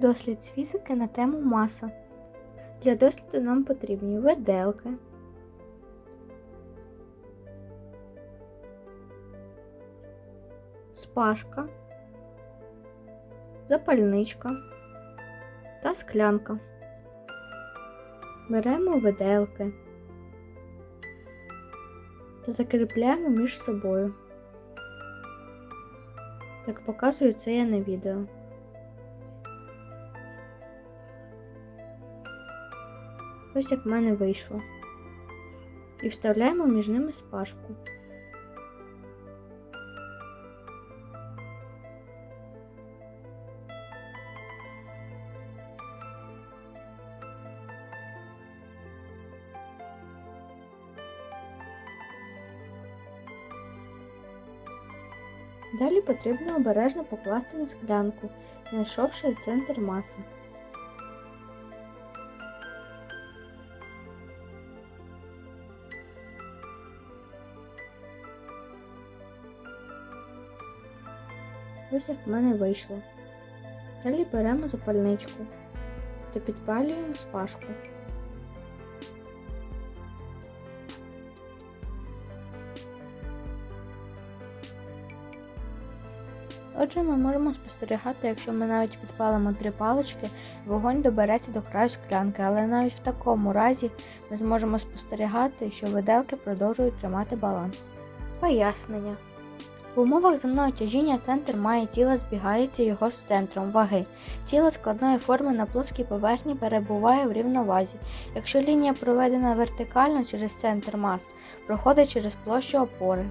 Дослід з фізики на тему маса. Для досліду нам потрібні виделки, спашка, запальничка та склянка. Беремо виделки та закріпляємо між собою, як показую це я на відео. Ось як в мене вийшло. І вставляємо між ними спашку. Далі потрібно обережно покласти на склянку, знайшовши центр маси. Ось в мене вийшло. Далі беремо запальничку та підпалюємо спашку. Отже, ми можемо спостерігати, якщо ми навіть підпалимо три палички, вогонь добереться до краю склянки, але навіть в такому разі ми зможемо спостерігати, що виделки продовжують тримати баланс. Пояснення. В умовах земного тяжіння центр має тіла збігається його з центром ваги. Тіло складної форми на плоскій поверхні перебуває в рівновазі. Якщо лінія проведена вертикально через центр мас, проходить через площу опори.